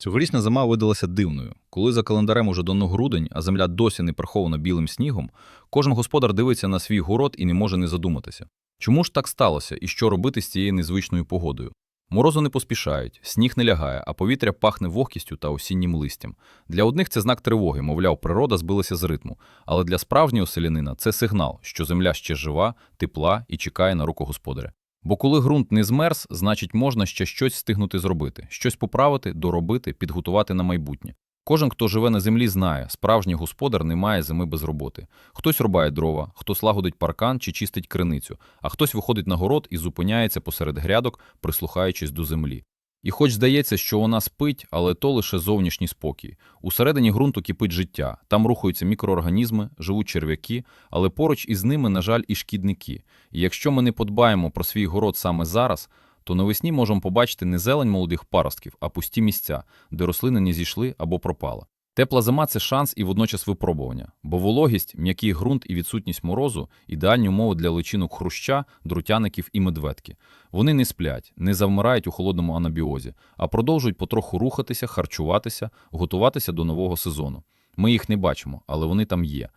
Цьогорічна зима видалася дивною. Коли за календарем уже давно грудень, а земля досі не прихована білим снігом, кожен господар дивиться на свій город і не може не задуматися. Чому ж так сталося і що робити з цією незвичною погодою? Морозу не поспішають, сніг не лягає, а повітря пахне вогкістю та осіннім листям. Для одних це знак тривоги, мовляв, природа збилася з ритму. Але для справжнього селянина це сигнал, що земля ще жива, тепла і чекає на руку господаря. Бо коли ґрунт не змерз, значить можна ще щось встигнути зробити, щось поправити, доробити, підготувати на майбутнє. Кожен, хто живе на землі, знає, справжній господар не має зими без роботи. Хтось рубає дрова, хтось лагодить паркан чи чистить криницю, а хтось виходить на город і зупиняється посеред грядок, прислухаючись до землі. І хоч здається, що вона спить, але то лише зовнішній спокій. Усередині ґрунту кипить життя, там рухаються мікроорганізми, живуть черв'яки, але поруч із ними, на жаль, і шкідники. І якщо ми не подбаємо про свій город саме зараз, то навесні можемо побачити не зелень молодих паростків, а пусті місця, де рослини не зійшли або пропали. Тепла зима це шанс і водночас випробування, бо вологість, м'який ґрунт і відсутність морозу ідеальні умови для личинок хруща, друтяників і медведки. Вони не сплять, не завмирають у холодному анабіозі, а продовжують потроху рухатися, харчуватися, готуватися до нового сезону. Ми їх не бачимо, але вони там є.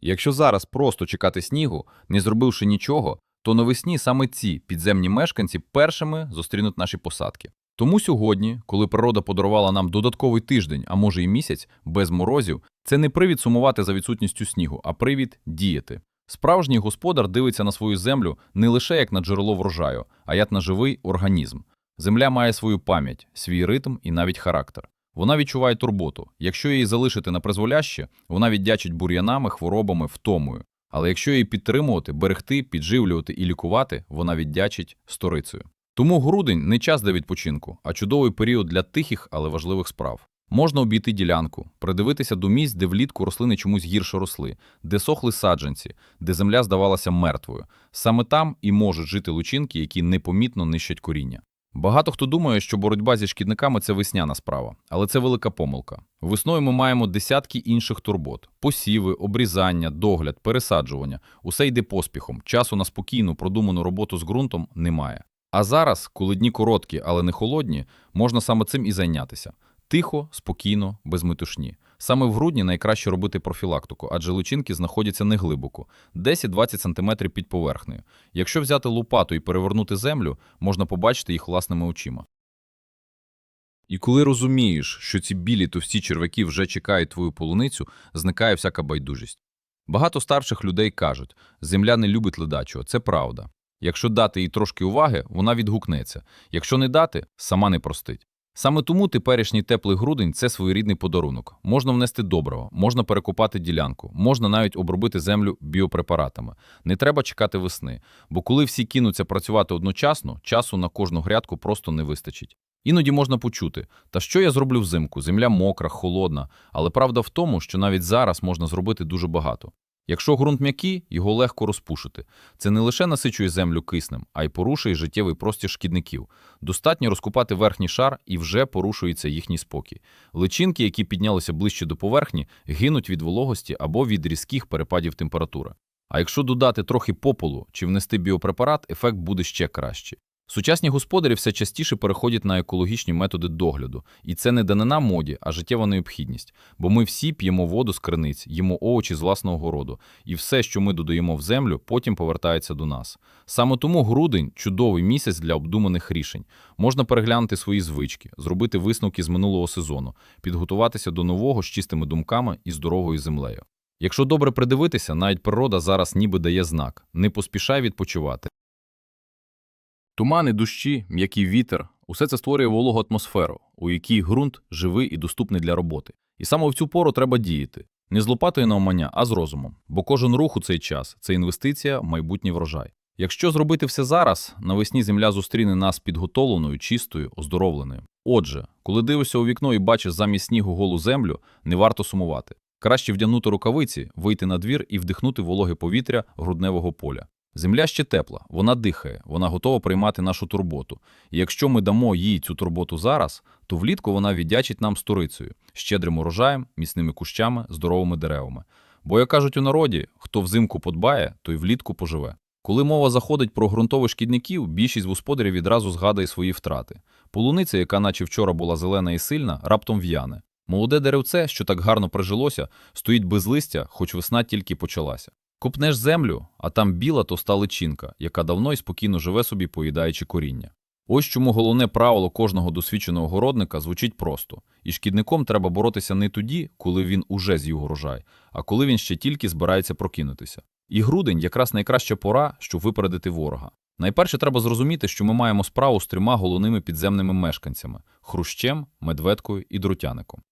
Якщо зараз просто чекати снігу, не зробивши нічого, то навесні саме ці підземні мешканці першими зустрінуть наші посадки. Тому сьогодні, коли природа подарувала нам додатковий тиждень, а може і місяць, без морозів, це не привід сумувати за відсутністю снігу, а привід діяти. Справжній господар дивиться на свою землю не лише як на джерело врожаю, а як на живий організм. Земля має свою пам'ять, свій ритм і навіть характер. Вона відчуває турботу. Якщо її залишити на призволяще, вона віддячить бур'янами, хворобами, втомою. Але якщо її підтримувати, берегти, підживлювати і лікувати, вона віддячить сторицею. Тому грудень не час для відпочинку, а чудовий період для тихих, але важливих справ. Можна обійти ділянку, придивитися до місць, де влітку рослини чомусь гірше росли, де сохли саджанці, де земля здавалася мертвою. Саме там і можуть жити лучинки, які непомітно нищать коріння. Багато хто думає, що боротьба зі шкідниками це весняна справа, але це велика помилка. Весною ми маємо десятки інших турбот: посіви, обрізання, догляд, пересаджування. Усе йде поспіхом. Часу на спокійну, продуману роботу з ґрунтом немає. А зараз, коли дні короткі, але не холодні, можна саме цим і зайнятися. Тихо, спокійно, без метушні. Саме в грудні найкраще робити профілактику, адже личинки знаходяться неглибоко, 10-20 см під поверхнею. Якщо взяти лопату і перевернути землю, можна побачити їх власними очима. І коли розумієш, що ці білі товсті черв'яки вже чекають твою полуницю, зникає всяка байдужість. Багато старших людей кажуть, земля не любить ледачого, це правда. Якщо дати їй трошки уваги, вона відгукнеться. Якщо не дати, сама не простить. Саме тому теперішній теплий грудень це своєрідний подарунок. Можна внести доброго, можна перекопати ділянку, можна навіть обробити землю біопрепаратами. Не треба чекати весни, бо коли всі кинуться працювати одночасно, часу на кожну грядку просто не вистачить. Іноді можна почути, та що я зроблю взимку? Земля мокра, холодна, але правда в тому, що навіть зараз можна зробити дуже багато. Якщо ґрунт м'який, його легко розпушити. Це не лише насичує землю киснем, а й порушує життєвий простір шкідників. Достатньо розкупати верхній шар і вже порушується їхній спокій. Личинки, які піднялися ближче до поверхні, гинуть від вологості або від різких перепадів температури. А якщо додати трохи попелу чи внести біопрепарат, ефект буде ще кращий. Сучасні господарі все частіше переходять на екологічні методи догляду, і це не данина моді, а життєва необхідність. Бо ми всі п'ємо воду з криниць, їмо овочі з власного городу, і все, що ми додаємо в землю, потім повертається до нас. Саме тому грудень чудовий місяць для обдуманих рішень. Можна переглянути свої звички, зробити висновки з минулого сезону, підготуватися до нового з чистими думками і здоровою землею. Якщо добре придивитися, навіть природа зараз ніби дає знак: не поспішай відпочивати. Тумани, дощі, м'який вітер усе це створює вологу атмосферу, у якій ґрунт живий і доступний для роботи. І саме в цю пору треба діяти. Не з лопатою на омання, а з розумом. Бо кожен рух у цей час це інвестиція в майбутній врожай. Якщо зробити все зараз, навесні земля зустріне нас підготовленою, чистою, оздоровленою. Отже, коли дивишся у вікно і бачиш замість снігу голу землю, не варто сумувати. Краще вдягнути рукавиці, вийти на двір і вдихнути вологе повітря грудневого поля. Земля ще тепла, вона дихає, вона готова приймати нашу турботу. І якщо ми дамо їй цю турботу зараз, то влітку вона віддячить нам сторицею, щедрим урожаєм, міцними кущами, здоровими деревами. Бо, як кажуть у народі, хто взимку подбає, той влітку поживе. Коли мова заходить про ґрунтових шкідників, більшість господарів відразу згадує свої втрати. Полуниця, яка наче вчора була зелена і сильна, раптом в'яне. Молоде деревце, що так гарно прижилося, стоїть без листя, хоч весна тільки почалася. Копнеш землю, а там біла товста личинка, яка давно і спокійно живе собі, поїдаючи коріння. Ось чому головне правило кожного досвідченого городника звучить просто: і шкідником треба боротися не тоді, коли він уже з'їв урожай, а коли він ще тільки збирається прокинутися. І грудень якраз найкраща пора, щоб випередити ворога. Найперше треба зрозуміти, що ми маємо справу з трьома головними підземними мешканцями хрущем, медведкою і друтяником.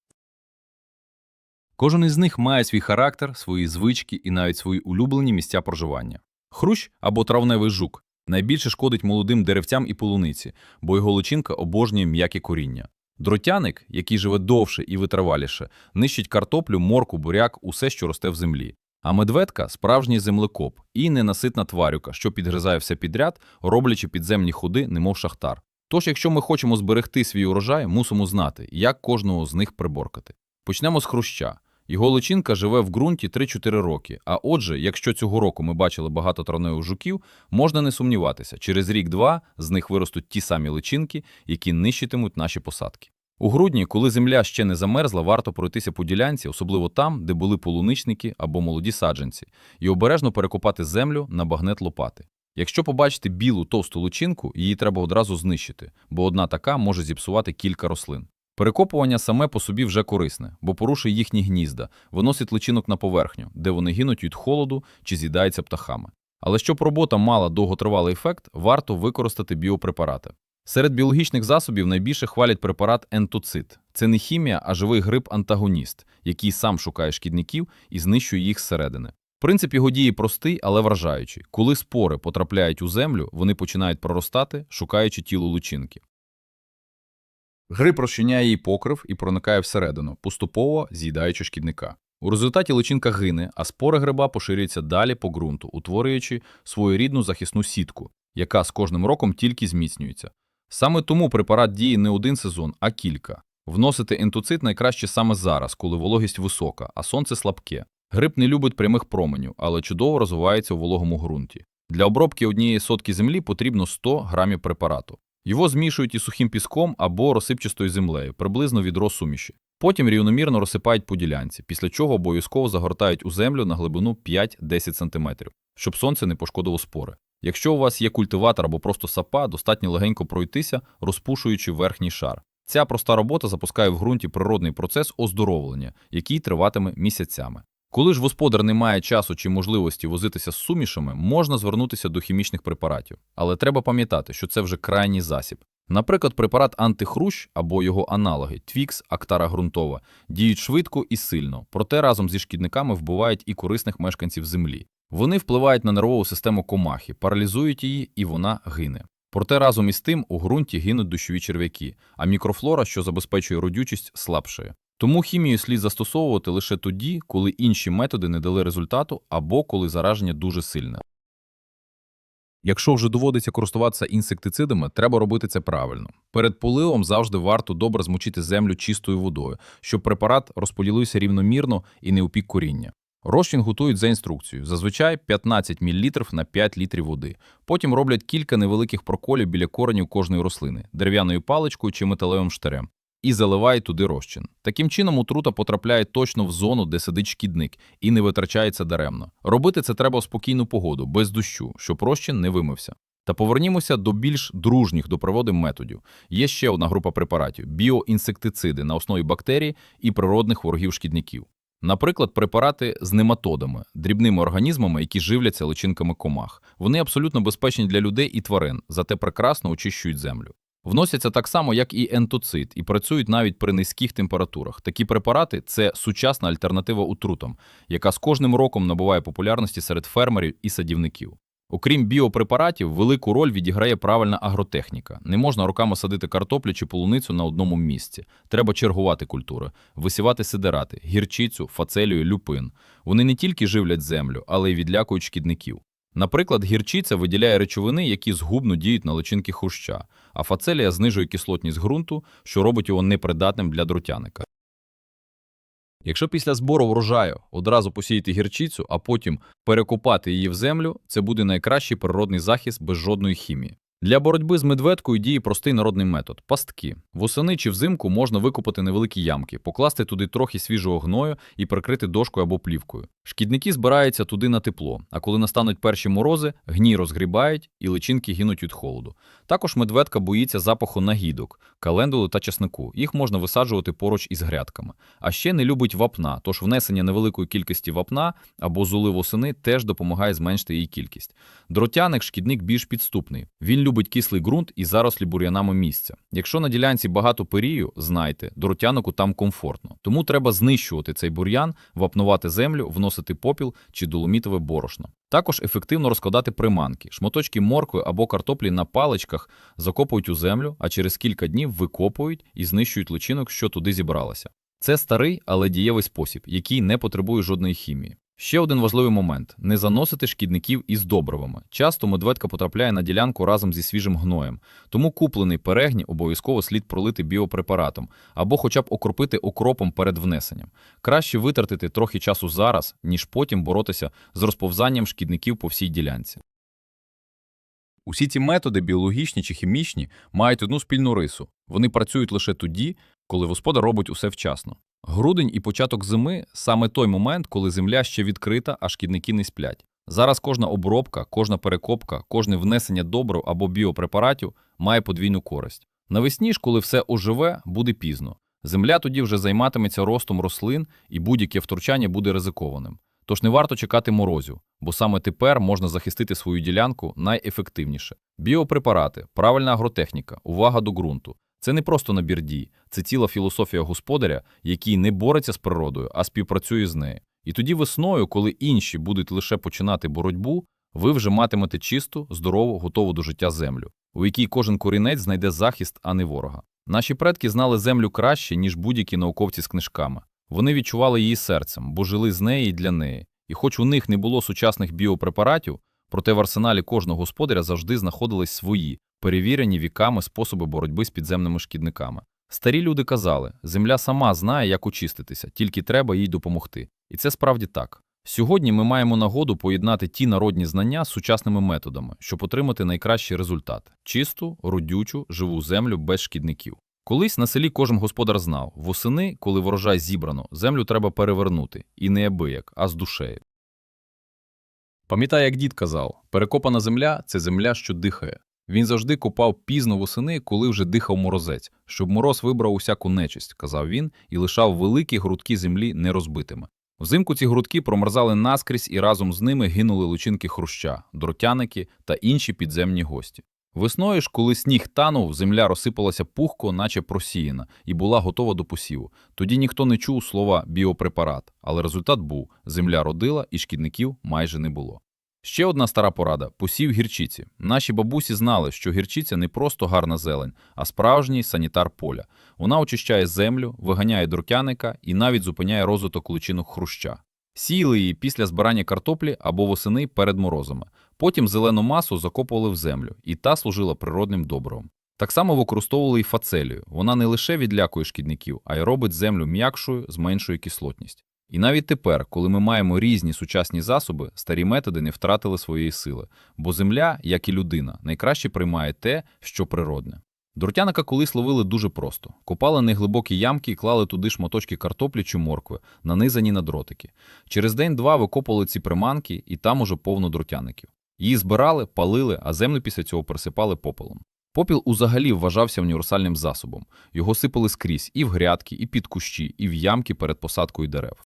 Кожен із них має свій характер, свої звички і навіть свої улюблені місця проживання. Хрущ або травневий жук найбільше шкодить молодим деревцям і полуниці, бо його личинка обожнює м'яке коріння. Дротяник, який живе довше і витриваліше, нищить картоплю, морку, буряк, усе, що росте в землі. А медведка справжній землекоп і ненаситна тварюка, що підгризає все підряд, роблячи підземні ходи, немов шахтар. Тож, якщо ми хочемо зберегти свій урожай, мусимо знати, як кожного з них приборкати. Почнемо з хруща. Його личинка живе в ґрунті 3-4 роки. А отже, якщо цього року ми бачили багато травневих жуків, можна не сумніватися, через рік-два з них виростуть ті самі личинки, які нищитимуть наші посадки. У грудні, коли земля ще не замерзла, варто пройтися по ділянці, особливо там, де були полуничники або молоді саджанці, і обережно перекопати землю на багнет лопати. Якщо побачите білу товсту личинку, її треба одразу знищити, бо одна така може зіпсувати кілька рослин. Перекопування саме по собі вже корисне, бо порушує їхні гнізда, виносить личинок на поверхню, де вони гинуть від холоду чи з'їдаються птахами. Але щоб робота мала довготривалий ефект, варто використати біопрепарати. Серед біологічних засобів найбільше хвалять препарат ентоцит. Це не хімія, а живий гриб-антагоніст, який сам шукає шкідників і знищує їх зсередини. Принцип його дії простий, але вражаючий. Коли спори потрапляють у землю, вони починають проростати, шукаючи тіло личинки. Гриб розчиняє її покрив і проникає всередину, поступово з'їдаючи шкідника. У результаті личинка гине, а спори гриба поширюються далі по ґрунту, утворюючи своєрідну захисну сітку, яка з кожним роком тільки зміцнюється. Саме тому препарат діє не один сезон, а кілька. Вносити ентоцит найкраще саме зараз, коли вологість висока, а сонце слабке. Гриб не любить прямих променів, але чудово розвивається у вологому ґрунті. Для обробки однієї сотки землі потрібно 100 грамів препарату. Його змішують із сухим піском або розсипчастою землею, приблизно відро суміші. Потім рівномірно розсипають по ділянці, після чого обов'язково загортають у землю на глибину 5-10 см, щоб сонце не пошкодило спори. Якщо у вас є культиватор або просто сапа, достатньо легенько пройтися, розпушуючи верхній шар. Ця проста робота запускає в ґрунті природний процес оздоровлення, який триватиме місяцями. Коли ж господар не має часу чи можливості возитися з сумішами, можна звернутися до хімічних препаратів. Але треба пам'ятати, що це вже крайній засіб. Наприклад, препарат антихрущ або його аналоги Твікс, Актара ґрунтова, діють швидко і сильно, проте разом зі шкідниками вбивають і корисних мешканців землі. Вони впливають на нервову систему комахи, паралізують її, і вона гине. Проте разом із тим у ґрунті гинуть дощові черв'яки, а мікрофлора, що забезпечує родючість, слабшає. Тому хімію слід застосовувати лише тоді, коли інші методи не дали результату або коли зараження дуже сильне. Якщо вже доводиться користуватися інсектицидами, треба робити це правильно. Перед поливом завжди варто добре змочити землю чистою водою, щоб препарат розподілився рівномірно і не упік коріння. Розчин готують за інструкцією, зазвичай 15 мл на 5 літрів води. Потім роблять кілька невеликих проколів біля коренів кожної рослини, дерев'яною паличкою чи металевим штирем, і заливають туди розчин. Таким чином отрута потрапляє точно в зону, де сидить шкідник, і не витрачається даремно. Робити це треба в спокійну погоду, без дощу, щоб розчин не вимився. Та повернімося до більш дружніх до природи методів. Є ще одна група препаратів біоінсектициди на основі бактерій і природних ворогів шкідників. Наприклад, препарати з нематодами, дрібними організмами, які живляться личинками комах. Вони абсолютно безпечні для людей і тварин, зате прекрасно очищують землю. Вносяться так само, як і ентоцит, і працюють навіть при низьких температурах. Такі препарати це сучасна альтернатива отрутам, яка з кожним роком набуває популярності серед фермерів і садівників. Окрім біопрепаратів, велику роль відіграє правильна агротехніка. Не можна руками садити картоплю чи полуницю на одному місці. Треба чергувати культури, висівати сидерати, гірчицю, фацелію, люпин. Вони не тільки живлять землю, але й відлякують шкідників. Наприклад, гірчиця виділяє речовини, які згубно діють на личинки хруща, а фацелія знижує кислотність ґрунту, що робить його непридатним для друтяника. Якщо після збору врожаю одразу посіяти гірчицю, а потім перекопати її в землю, це буде найкращий природний захист без жодної хімії. Для боротьби з медведкою діє простий народний метод пастки. Восени чи взимку можна викопати невеликі ямки, покласти туди трохи свіжого гною і прикрити дошкою або плівкою. Шкідники збираються туди на тепло, а коли настануть перші морози, гній розгрібають і личинки гинуть від холоду. Також медведка боїться запаху нагідок, календулу та часнику. Їх можна висаджувати поруч із грядками. А ще не любить вапна, тож внесення невеликої кількості вапна або зули восени теж допомагає зменшити її кількість. Дротяник шкідник більш підступний. Він любить кислий ґрунт і зарослі бур'янами місця. Якщо на ділянці багато перію, знайте, дротянику там комфортно. Тому треба знищувати цей бур'ян, вапнувати землю, вносити попіл чи доломітове борошно. Також ефективно розкладати приманки. Шматочки моркви або картоплі на паличках закопують у землю, а через кілька днів викопують і знищують личинок, що туди зібралося. Це старий, але дієвий спосіб, який не потребує жодної хімії. Ще один важливий момент не заносити шкідників із добривами. Часто медведка потрапляє на ділянку разом зі свіжим гноєм, тому куплений перегні обов'язково слід пролити біопрепаратом або хоча б окропити окропом перед внесенням. Краще витратити трохи часу зараз, ніж потім боротися з розповзанням шкідників по всій ділянці. Усі ці методи, біологічні чи хімічні, мають одну спільну рису. Вони працюють лише тоді, коли господар робить усе вчасно. Грудень і початок зими саме той момент, коли земля ще відкрита, а шкідники не сплять. Зараз кожна обробка, кожна перекопка, кожне внесення добрив або біопрепаратів має подвійну користь. Навесні ж, коли все оживе, буде пізно. Земля тоді вже займатиметься ростом рослин, і будь-яке втручання буде ризикованим. Тож не варто чекати морозів, бо саме тепер можна захистити свою ділянку найефективніше. Біопрепарати, правильна агротехніка, увага до ґрунту. Це не просто набір дій, це ціла філософія господаря, який не бореться з природою, а співпрацює з нею. І тоді весною, коли інші будуть лише починати боротьбу, ви вже матимете чисту, здорову, готову до життя землю, у якій кожен корінець знайде захист, а не ворога. Наші предки знали землю краще, ніж будь-які науковці з книжками. Вони відчували її серцем, бо жили з неї і для неї. І хоч у них не було сучасних біопрепаратів, проте в арсеналі кожного господаря завжди знаходились свої, перевірені віками способи боротьби з підземними шкідниками. Старі люди казали, земля сама знає, як очиститися, тільки треба їй допомогти. І це справді так. Сьогодні ми маємо нагоду поєднати ті народні знання з сучасними методами, щоб отримати найкращий результат чисту, родючу, живу землю без шкідників. Колись на селі кожен господар знав, восени, коли врожай зібрано, землю треба перевернути, і не абияк, а з душею. Пам'ятаю, як дід казав, перекопана земля це земля, що дихає. Він завжди копав пізно восени, коли вже дихав морозець, щоб мороз вибрав усяку нечисть, казав він, і лишав великі грудки землі нерозбитими. Взимку ці грудки промерзали наскрізь і разом з ними гинули личинки хруща, дротяники та інші підземні гості. Весною ж, коли сніг танув, земля розсипалася пухко, наче просіяна, і була готова до посіву. Тоді ніхто не чув слова біопрепарат, але результат був земля родила і шкідників майже не було. Ще одна стара порада посів гірчиці. Наші бабусі знали, що гірчиця не просто гарна зелень, а справжній санітар поля. Вона очищає землю, виганяє дротяника і навіть зупиняє розвиток личинок хруща. Сіяли її після збирання картоплі або восени перед морозами. Потім зелену масу закопували в землю, і та служила природним добривом. Так само використовували і фацелію. Вона не лише відлякує шкідників, а й робить землю м'якшою, зменшує кислотність. І навіть тепер, коли ми маємо різні сучасні засоби, старі методи не втратили своєї сили, бо земля, як і людина, найкраще приймає те, що природне. Дротяника колись ловили дуже просто: копали неглибокі ямки і клали туди шматочки картоплі чи моркви, нанизані на дротики. Через день-два викопували ці приманки, і там уже повно дротяників. Її збирали, палили, а землю після цього присипали попелом. Попіл узагалі вважався універсальним засобом. Його сипали скрізь і в грядки, і під кущі, і в ямки перед посадкою дерев.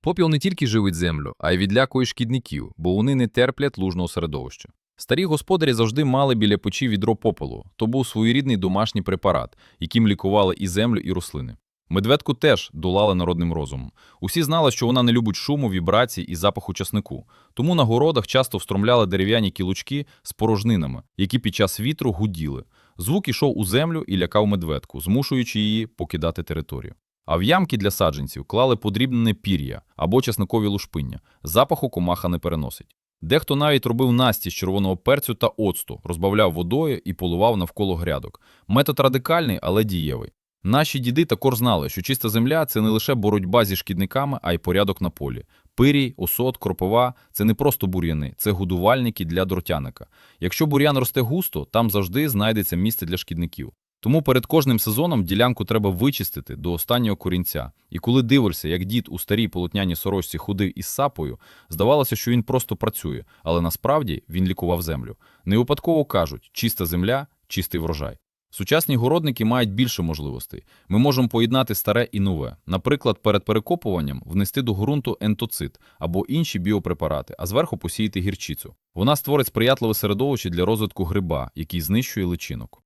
Попіл не тільки живить землю, а й відлякує шкідників, бо вони не терплять лужного середовища. Старі господарі завжди мали біля печі відро попелу, то був своєрідний домашній препарат, яким лікували і землю, і рослини. Медведку теж долали народним розумом. Усі знали, що вона не любить шуму, вібрацій і запаху часнику. Тому на городах часто встромляли дерев'яні кілочки з порожнинами, які під час вітру гуділи. Звук ішов у землю і лякав медведку, змушуючи її покидати територію. А в ямки для саджанців клали подрібнене пір'я або часникові лушпиння. Запаху комаха не переносить. Дехто навіть робив насті з червоного перцю та оцту, розбавляв водою і поливав навколо грядок. Метод радикальний, але дієвий. Наші діди також знали, що чиста земля це не лише боротьба зі шкідниками, а й порядок на полі. Пирій, осот, кропова це не просто бур'яни, це годувальники для дротяника. Якщо бур'ян росте густо, там завжди знайдеться місце для шкідників. Тому перед кожним сезоном ділянку треба вичистити до останнього корінця. І коли дивишся, як дід у старій полотняній сорочці ходив із сапою, здавалося, що він просто працює, але насправді він лікував землю. Не випадково кажуть: чиста земля, чистий врожай. Сучасні городники мають більше можливостей. Ми можемо поєднати старе і нове. Наприклад, перед перекопуванням внести до ґрунту ентоцит або інші біопрепарати, а зверху посіяти гірчицю. Вона створить сприятливе середовище для розвитку гриба, який знищує личинок.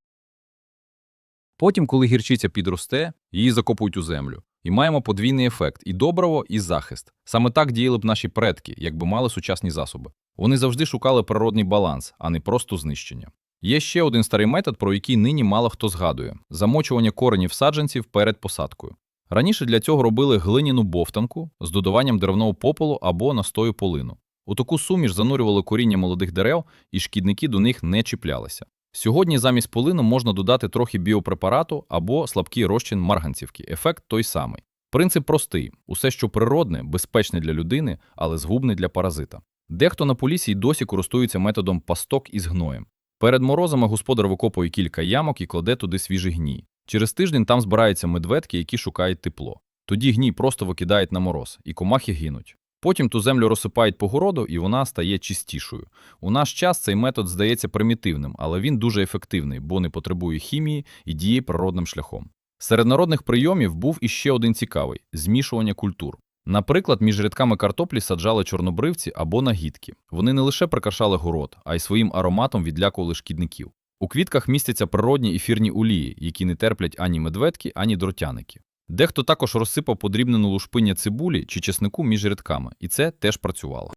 Потім, коли гірчиця підросте, її закопують у землю. І маємо подвійний ефект і добриво, і захист. Саме так діяли б наші предки, якби мали сучасні засоби. Вони завжди шукали природний баланс, а не просто знищення. Є ще один старий метод, про який нині мало хто згадує замочування коренів саджанців перед посадкою. Раніше для цього робили глиняну бовтанку з додаванням деревного попелу або настою полину. У таку суміш занурювали коріння молодих дерев, і шкідники до них не чіплялися. Сьогодні замість полину можна додати трохи біопрепарату або слабкий розчин марганцівки. Ефект той самий. Принцип простий: усе, що природне, безпечне для людини, але згубне для паразита. Дехто на полісі й досі користується методом пасток із гноєм. Перед морозами господар викопує кілька ямок і кладе туди свіжий гній. Через тиждень там збираються медведки, які шукають тепло. Тоді гній просто викидають на мороз, і комахи гинуть. Потім ту землю розсипають по городу, і вона стає чистішою. У наш час цей метод здається примітивним, але він дуже ефективний, бо не потребує хімії і діє природним шляхом. Серед народних прийомів був іще один цікавий змішування культур. Наприклад, між рядками картоплі саджали чорнобривці або нагідки. Вони не лише прикрашали город, а й своїм ароматом відлякували шкідників. У квітках містяться природні ефірні олії, які не терплять ані медведки, ані дротяники. Дехто також розсипав подрібнену лушпиння цибулі чи чеснику між рядками, і це теж працювало.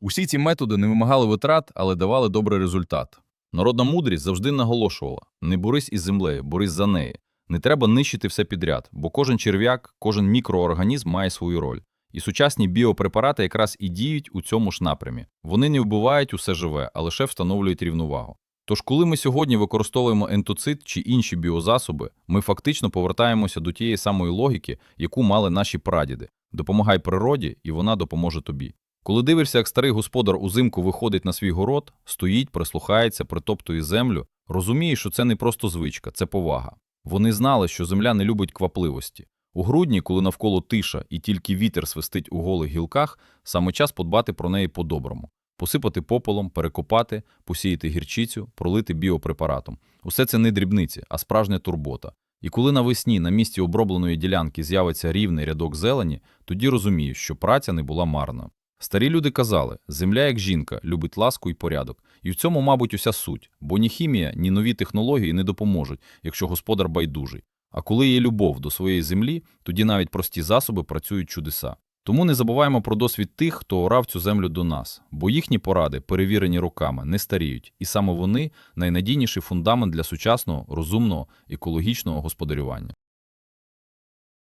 Усі ці методи не вимагали витрат, але давали добрий результат. Народна мудрість завжди наголошувала: не борись із землею, борись за неї. Не треба нищити все підряд, бо кожен черв'як, кожен мікроорганізм має свою роль. І сучасні біопрепарати якраз і діють у цьому ж напрямі. Вони не вбивають усе живе, а лише встановлюють рівновагу. Тож, коли ми сьогодні використовуємо ентоцит чи інші біозасоби, ми фактично повертаємося до тієї самої логіки, яку мали наші прадіди. Допомагай природі, і вона допоможе тобі. Коли дивишся, як старий господар узимку виходить на свій город, стоїть, прислухається, притоптує землю, розумієш, що це не просто звичка, це повага. Вони знали, що земля не любить квапливості. У грудні, коли навколо тиша і тільки вітер свистить у голих гілках, саме час подбати про неї по-доброму. Посипати попелом, перекопати, посіяти гірчицю, пролити біопрепаратом. Усе це не дрібниці, а справжня турбота. І коли навесні на місці обробленої ділянки з'явиться рівний рядок зелені, тоді розумієш, що праця не була марною. Старі люди казали, земля, як жінка, любить ласку і порядок. І в цьому, мабуть, уся суть, бо ні хімія, ні нові технології не допоможуть, якщо господар байдужий. А коли є любов до своєї землі, тоді навіть прості засоби працюють чудеса. Тому не забуваємо про досвід тих, хто орав цю землю до нас, бо їхні поради, перевірені роками, не старіють, і саме вони найнадійніший фундамент для сучасного, розумного, екологічного господарювання.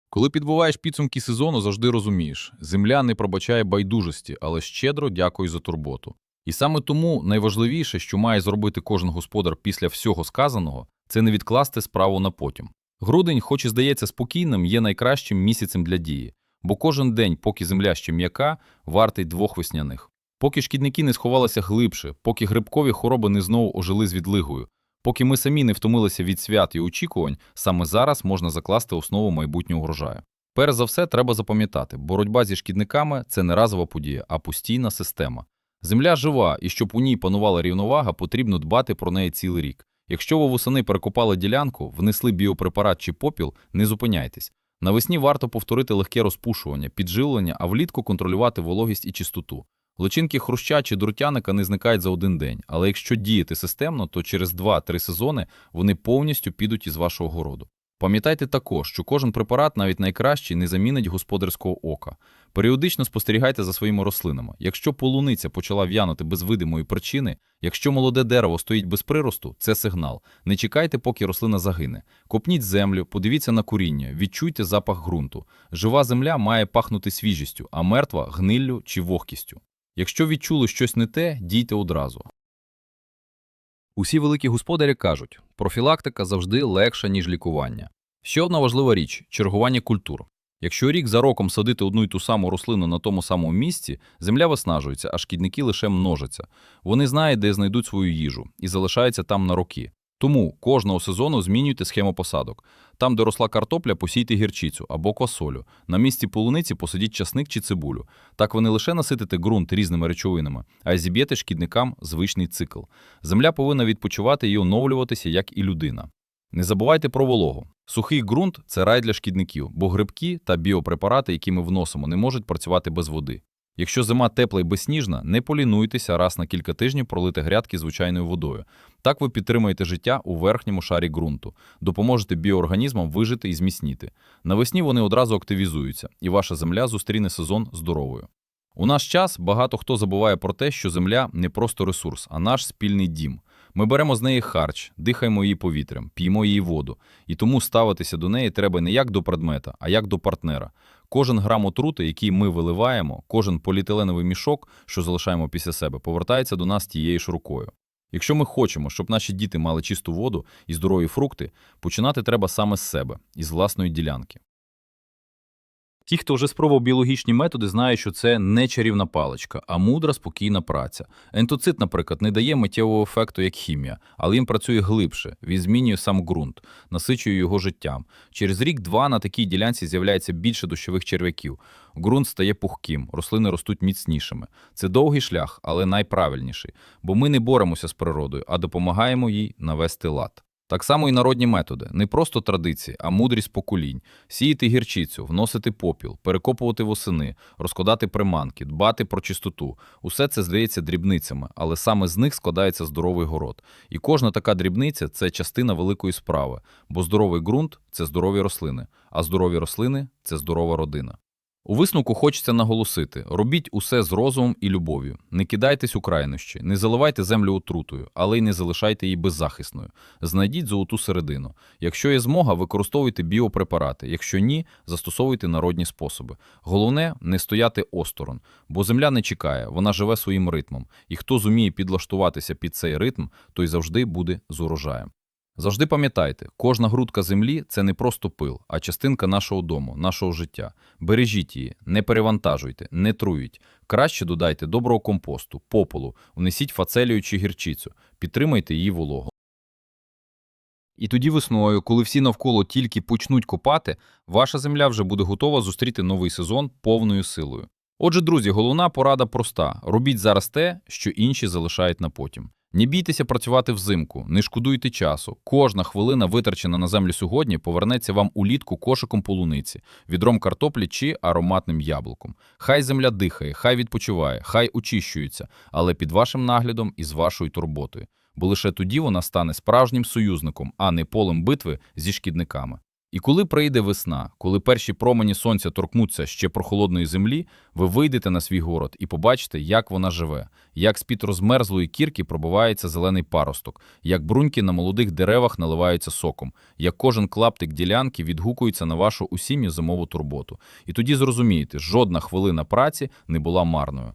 Коли підбуваєш підсумки сезону, завжди розумієш, земля не пробачає байдужості, але щедро дякую за турботу. І саме тому найважливіше, що має зробити кожен господар після всього сказаного, це не відкласти справу на потім. Грудень, хоч і здається спокійним, є найкращим місяцем для дії, бо кожен день, поки земля ще м'яка, вартий двох весняних. Поки шкідники не сховалися глибше, поки грибкові хвороби не знову ожили з відлигою, поки ми самі не втомилися від свят і очікувань, саме зараз можна закласти основу майбутнього врожаю. Перш за все, треба запам'ятати, боротьба зі шкідниками це не разова подія, а постійна система. Земля жива, і щоб у ній панувала рівновага, потрібно дбати про неї цілий рік. Якщо ви восени перекопали ділянку, внесли біопрепарат чи попіл, не зупиняйтесь. Навесні варто повторити легке розпушування, підживлення, а влітку контролювати вологість і чистоту. Личинки хруща чи дуртяника не зникають за один день, але якщо діяти системно, то через 2-3 сезони вони повністю підуть із вашого городу. Пам'ятайте також, що кожен препарат, навіть найкращий, не замінить господарського ока. Періодично спостерігайте за своїми рослинами. Якщо полуниця почала в'янути без видимої причини, якщо молоде дерево стоїть без приросту, це сигнал. Не чекайте, поки рослина загине. Копніть землю, подивіться на коріння, відчуйте запах ґрунту. Жива земля має пахнути свіжістю, а мертва гниллю чи вогкістю. Якщо відчули щось не те, дійте одразу. Усі великі господарі кажуть, профілактика завжди легша, ніж лікування. Ще одна важлива річ чергування культур. Якщо рік за роком садити одну й ту саму рослину на тому самому місці, земля виснажується, а шкідники лише множаться. Вони знають, де знайдуть свою їжу, і залишаються там на роки. Тому кожного сезону змінюйте схему посадок. Там, де росла картопля, посійте гірчицю або квасолю. На місці полуниці посадіть часник чи цибулю. Так ви не лише наситите ґрунт різними речовинами, а й зіб'єте шкідникам звичний цикл. Земля повинна відпочивати і оновлюватися, як і людина. Не забувайте про вологу. Сухий ґрунт це рай для шкідників, бо грибки та біопрепарати, які ми вносимо, не можуть працювати без води. Якщо зима тепла і безсніжна, не полінуйтеся раз на кілька тижнів пролити грядки звичайною водою. Так ви підтримуєте життя у верхньому шарі ґрунту, допоможете біоорганізмам вижити і зміцніти. Навесні вони одразу активізуються, і ваша земля зустріне сезон здоровою. У наш час багато хто забуває про те, що земля не просто ресурс, а наш спільний дім. Ми беремо з неї харч, дихаємо її повітрям, п'ємо її воду, і тому ставитися до неї треба не як до предмета, а як до партнера. Кожен грам отрути, який ми виливаємо, кожен поліетиленовий мішок, що залишаємо після себе, повертається до нас тією ж рукою. Якщо ми хочемо, щоб наші діти мали чисту воду і здорові фрукти, починати треба саме з себе, із власної ділянки. Ті, хто вже спробував біологічні методи, знають, що це не чарівна паличка, а мудра, спокійна праця. Ентоцит, наприклад, не дає миттєвого ефекту як хімія, але він працює глибше, він змінює сам ґрунт, насичує його життям. Через рік-два на такій ділянці з'являється більше дощових черв'яків. Ґрунт стає пухким, рослини ростуть міцнішими. Це довгий шлях, але найправильніший, бо ми не боремося з природою, а допомагаємо їй навести лад. Так само і народні методи, не просто традиції, а мудрість поколінь. Сіяти гірчицю, вносити попіл, перекопувати восени, розкладати приманки, дбати про чистоту. Усе це здається дрібницями, але саме з них складається здоровий город. І кожна така дрібниця це частина великої справи, бо здоровий ґрунт це здорові рослини, а здорові рослини це здорова родина. У висновку хочеться наголосити: робіть усе з розумом і любов'ю. Не кидайтесь у крайнощі, не заливайте землю отрутою, але й не залишайте її беззахисною. Знайдіть золоту середину. Якщо є змога, використовуйте біопрепарати. Якщо ні, застосовуйте народні способи. Головне не стояти осторонь, бо земля не чекає, вона живе своїм ритмом. І хто зуміє підлаштуватися під цей ритм, той завжди буде з урожаєм. Завжди пам'ятайте, кожна грудка землі це не просто пил, а частинка нашого дому, нашого життя. Бережіть її, не перевантажуйте, не труїть. Краще додайте доброго компосту, попелу, внесіть фацелію чи гірчицю, підтримайте її вологу. І тоді весною, коли всі навколо тільки почнуть копати, ваша земля вже буде готова зустріти новий сезон повною силою. Отже, друзі, головна порада проста: робіть зараз те, що інші залишають на потім. Не бійтеся працювати взимку, не шкодуйте часу. Кожна хвилина, витрачена на землю сьогодні, повернеться вам улітку кошиком полуниці, відром картоплі чи ароматним яблуком. Хай земля дихає, хай відпочиває, хай очищується, але під вашим наглядом і з вашою турботою. Бо лише тоді вона стане справжнім союзником, а не полем битви зі шкідниками. І коли прийде весна, коли перші промені сонця торкнуться ще прохолодної землі, ви вийдете на свій город і побачите, як вона живе, як з-під розмерзлої кірки пробивається зелений паросток, як бруньки на молодих деревах наливаються соком, як кожен клаптик ділянки відгукується на вашу усімню зимову турботу. І тоді зрозумієте, жодна хвилина праці не була марною.